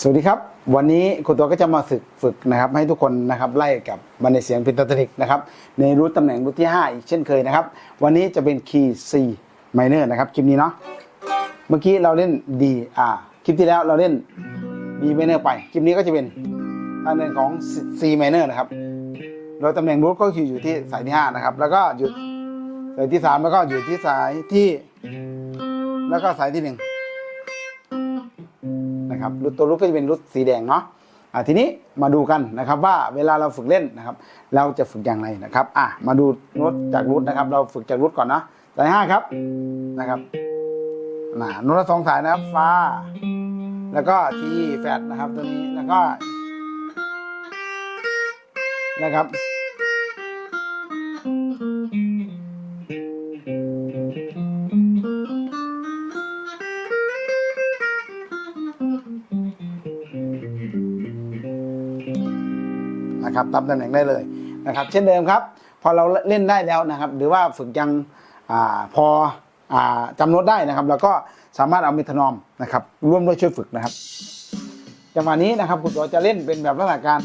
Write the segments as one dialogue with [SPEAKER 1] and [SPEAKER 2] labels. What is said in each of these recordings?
[SPEAKER 1] สวัสดีครับ วันนี้คุณตัวก็จะมาฝึกฝึกนะครับ ให้ทุกคนนะครับไล่กับบันในเสียงเพนทาโทนิกนะครับในรูทตำแหน่งรูทที่ 5 อีกเช่นเคยนะครับ วันนี้จะเป็นคีย์ C minor นะครับคลิปนี้เนาะเมื่อกี้เราเล่น D อ่าคลิปที่แล้วเราเล่น B minor ไป คลิปนี้ก็จะเป็นทางเดินของ C minor นะครับโดยตำแหน่งรูทก็คืออยู่ที่สายที่5นะครับแล้วก็หยุดสายที่ 3 แล้วก็อยู่ที่สายที่ แล้วก็สายที่ห นะครับรูทตัวรูทก็จะเป็นรูทสีแดงเนาะอะทีนี้มาดูกันนะครับว่าเวลาเราฝึกเล่นนะครับ เราจะฝึกอย่างไรนะครับอะมาดูโน้ตจากรูทนะครับ เราฝึกจากรูทก่อนนะสายห้าครับนะครับนะโน้ตละสองสายนะครับฟ้าแล้วก็ทีแฟดนะครับตัวนี้แล้วก็นะครับ นะครับตามตำแหน่งได้เลยนะครับ เช่นเดิมครับ พอเราเล่นได้แล้วนะครับ หรือว่าฝึกยังอพออาจำโน้ตได้นะครับแล้วก็สามารถเอาเมทานอมนะครับ ร่วมด้วยช่วยฝึกนะครับจังหวะนี้นะครับคุณตัวจะเล่นเป็นแบบลักษณะการ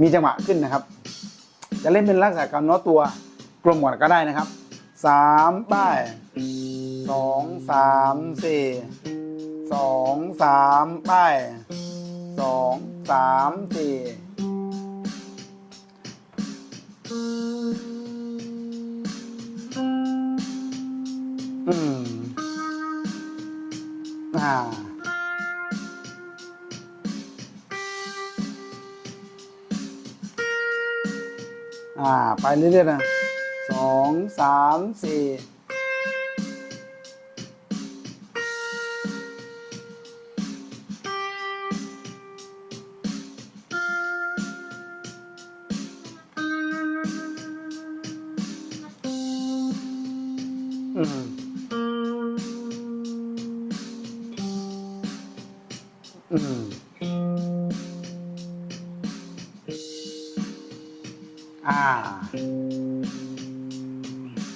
[SPEAKER 1] มีจังหวะขึ้นนะครับ จะเล่นเป็นลักษณะการโน้ตตัวกลมก่อนก็ได้นะครับสามป้ายสองสามสี่สองสามป้าย สองสามสี่อืมอ่าอ่า ไปเรื่อยๆนะสองสามสี่ อืมอืมอ่า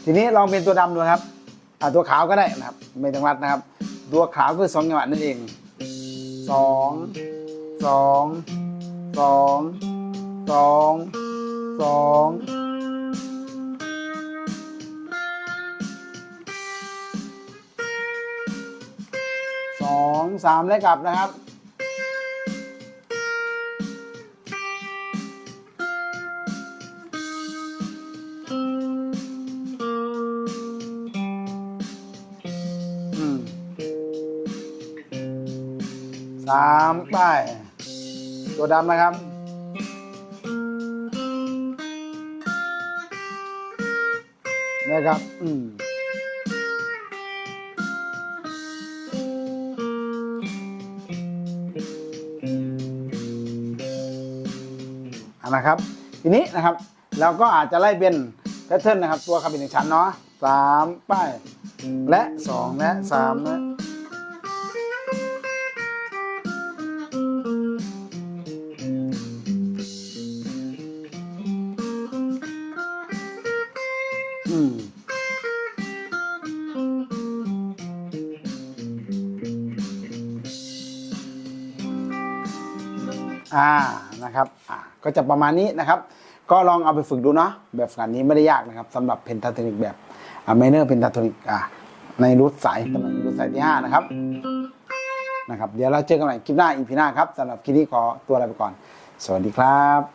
[SPEAKER 1] ทีนี้ลองเป็นตัวดำดูครับ อ่าตัวขาวก็ได้นะครับ ไม่ต้องรัดนะครับ ตัวขาวคือสองจังหวะนั่นเองสองสองสองสองสอง งสามและกลับนะครับ สามป้ายตัวดำนะครับนะครับ อืม นะครับ ทีนี้นะครับเราก็อาจจะไล่เป็นแพทเทิร์นนะครับ ตัวคำเป็นหนึ่งชั้นเนาะสามป้ายและสองและสามและอืมอ่านะครับ ก็จะประมาณนี้นะครับ ก็ลองเอาไปฝึกดูเนาะแบบฝึกอันนี้ไม่ได้ยากนะครับสำหรับเพนทาโทนิกแบบอเมเนอร์เพนทาโทนิกอะในรูทสายตำแหน่งรูทสายที่ 5 นะครับนะครับ เดี๋ยวเราเจอกันใหม่คลิปหน้าอีพีหน้าครับสำหรับคลิปนี้ขอตัวลาไปก่อน สวัสดีครับ